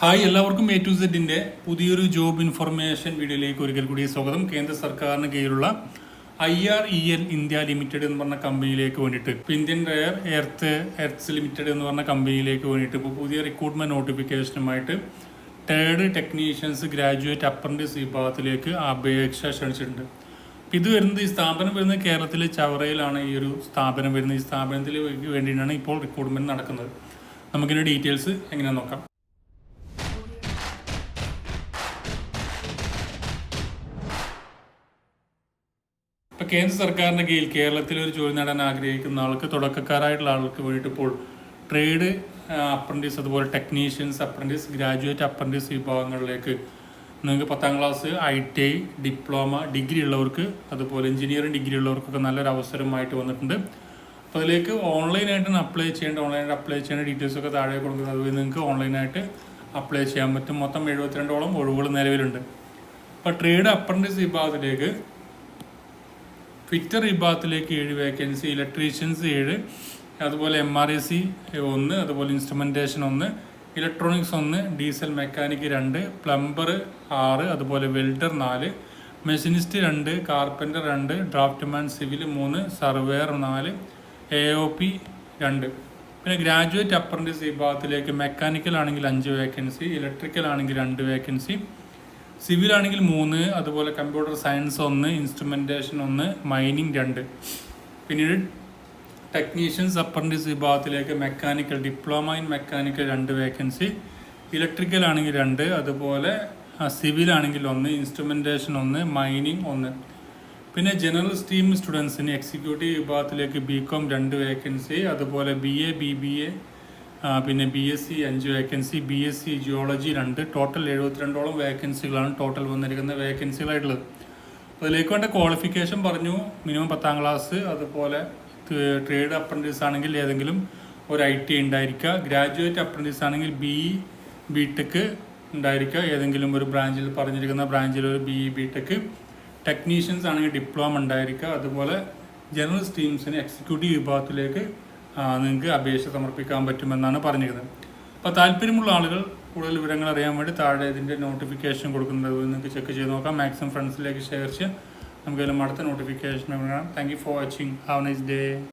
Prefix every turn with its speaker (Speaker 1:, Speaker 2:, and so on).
Speaker 1: Hi എല്ലാവർക്കും A to സെഡിന്റെ പുതിയൊരു job information വീഡിയോയിലേക്ക് ഒരിക്കൽ കൂടി സ്വാഗതം. കേന്ദ്ര സർക്കാരിന് കീഴിലുള്ള I R E L India limited എന്ന് പറഞ്ഞ കമ്പനിയിലേക്ക് വേണ്ടിയിട്ട്. ഇപ്പൊ Indian rare earth earths limited എന്ന് പറഞ്ഞ കമ്പനിയിലേക്ക് വേണ്ടിയിട്ട് ഇപ്പോൾ പുതിയ റിക്രൂട്ട്മെന്റ് നോട്ടിഫിക്കേഷനുമായിട്ട് തേർഡ് ടെക്നീഷ്യൻസ് ഗ്രാജുവേറ്റ് അപ്രന്റീസ് വിഭാഗത്തിലേക്ക് അപേക്ഷ ക്ഷണിച്ചിട്ടുണ്ട്. ഇത് വരുന്നത് ഈ സ്ഥാപനം വരുന്നത് കേരളത്തിലെ ചവറയിലാണ്. ഈ ഒരു സ്ഥാപനം വരുന്നത്. ഈ സ്ഥാപനത്തിൽ വേണ്ടിയിട്ടാണ് ഇപ്പോൾ റിക്രൂട്ട്മെന്റ് നടക്കുന്നത്. നമുക്കിതിന്റെ ഡീറ്റെയിൽസ് എങ്ങനെ നോക്കാം. ഇപ്പൊ കേന്ദ്ര സർക്കാരിന്റെ കീഴിൽ കേരളത്തിൽ ഒരു ജോലി നേടാൻ ആഗ്രഹിക്കുന്ന ആൾക്ക് തുടക്കക്കാരായിട്ടുള്ള ആൾക്ക് വേണ്ടിയിട്ട് ഇപ്പോൾ ട്രേഡ് അപ്രന്റീസ് അതുപോലെ ടെക്നീഷ്യൻസ് അപ്രന്റീസ് ഗ്രാജുവേറ്റ് അപ്രന്റീസ് വിഭാഗങ്ങളിലേക്ക് നിങ്ങൾക്ക് പത്താം class I T I diploma degree ഉള്ളവർക്ക് അതുപോലെ എഞ്ചിനീയറിംഗ് ഡിഗ്രി ഉള്ളവർക്കൊക്കെ നല്ലൊരു അവസരമായിട്ട് വന്നിട്ടുണ്ട്. അപ്പോൾ അതിലേക്ക് ഓൺലൈനായിട്ടാണ് അപ്ലൈ ചെയ്യേണ്ട ഓൺലൈനായിട്ട് അപ്ലൈ ചെയ്യേണ്ട ഡീറ്റെയിൽസ് ഒക്കെ താഴെ കൊടുക്കുന്നത് അതുപോലെ നിങ്ങൾക്ക് ഓൺലൈനായിട്ട് അപ്ലൈ ചെയ്യാൻ പറ്റും. മൊത്തം എഴുപത്തിരണ്ടോളം ഒഴിവുകൾ നിലവിലുണ്ട്. അപ്പോൾ ട്രേഡ് അപ്രന്റീസ് വിഭാഗത്തിലേക്ക് ഫിറ്റർ വിഭാഗത്തിലേക്ക് ഏഴ് വേക്കൻസി ഇലക്ട്രീഷ്യൻസ് ഏഴ് അതുപോലെ എം ആർ ഐ സി ഒന്ന് അതുപോലെ ഇൻസ്ട്രുമെന്റേഷൻ ഒന്ന് ഇലക്ട്രോണിക്സ് ഒന്ന് ഡീസൽ മെക്കാനിക് രണ്ട് പ്ലംബർ ആറ് അതുപോലെ വെൽഡർ നാല് മെഷീനിസ്റ്റ് രണ്ട് കാർപ്പന്റർ രണ്ട് ഡ്രാഫ്റ്റ്മാൻ സിവിൽ മൂന്ന് സർവേയർ നാല് എ ഒ പി രണ്ട്. പിന്നെ ഗ്രാജുവേറ്റ് അപ്രന്റീസ് വിഭാഗത്തിലേക്ക് മെക്കാനിക്കൽ ആണെങ്കിൽ അഞ്ച് വേക്കൻസി ഇലക്ട്രിക്കൽ ആണെങ്കിൽ രണ്ട് വേക്കൻസി സിവിൽ ആണെങ്കിൽ മൂന്ന് അതുപോലെ കമ്പ്യൂട്ടർ സയൻസ് ഒന്ന് ഇൻസ്ട്രുമെന്റേഷൻ ഒന്ന് മൈനിങ് രണ്ട്. പിന്നീട് ടെക്നീഷ്യൻസ് അപ്രന്റീസ് വിഭാഗത്തിലേക്ക് മെക്കാനിക്കൽ ഡിപ്ലോമ ഇൻ മെക്കാനിക്കൽ രണ്ട് വേക്കൻസി ഇലക്ട്രിക്കൽ ആണെങ്കിൽ രണ്ട് അതുപോലെ സിവിൽ ആണെങ്കിൽ ഒന്ന് ഇൻസ്ട്രുമെന്റേഷൻ ഒന്ന് മൈനിങ് ഒന്ന്. പിന്നെ ജനറൽ സ്ട്രീം സ്റ്റുഡൻസിന് എക്സിക്യൂട്ടീവ് വിഭാഗത്തിലേക്ക് ബി കോം രണ്ട് വേക്കൻസി അതുപോലെ B A B B A പിന്നെ ബി എസ് സി അഞ്ച് vacancy B S C geology രണ്ട് ടോട്ടൽ എഴുപത്തിരണ്ടോളം വേക്കൻസികളാണ് ടോട്ടൽ വന്നിരിക്കുന്ന വേക്കൻസികളായിട്ടുള്ളത് അതിലേക്ക് വേണ്ട ക്വാളിഫിക്കേഷൻ പറഞ്ഞു മിനിമം പത്താം ക്ലാസ് അതുപോലെ ട്രേഡ് അപ്രന്റീസ് ആണെങ്കിൽ ഏതെങ്കിലും ഒരു ഐ ടി ഉണ്ടായിരിക്കുക ഗ്രാജുവേറ്റ് അപ്രന്റീസ് ആണെങ്കിൽ ബി ഇ ബി ടെക് ഉണ്ടായിരിക്കുക ഏതെങ്കിലും ഒരു ബ്രാഞ്ചിൽ പറഞ്ഞിരിക്കുന്ന ബ്രാഞ്ചിൽ ഒരു B E B tech technicians ആണെങ്കിൽ ഡിപ്ലോമ ഉണ്ടായിരിക്കുക അതുപോലെ ജനറൽ സ്ട്രീംസിന് എക്സിക്യൂട്ടീവ് വിഭാഗത്തിലേക്ക് നിങ്ങൾക്ക് അപേക്ഷ സമർപ്പിക്കാൻ പറ്റുമെന്നാണ് പറഞ്ഞിരുന്നത്. അപ്പോൾ താല്പര്യമുള്ള ആളുകൾ കൂടുതൽ വിവരങ്ങൾ അറിയാൻ വേണ്ടി താഴെ ഇതിന്റെ നോട്ടിഫിക്കേഷൻ കൊടുക്കുന്നത് നിങ്ങൾക്ക് ചെക്ക് ചെയ്ത് നോക്കാം. മാക്സിമം ഫ്രണ്ട്സിലേക്ക് ഷെയർ ചെയ്യുക നമുക്ക് അടുത്ത notification thank you for watching have nice day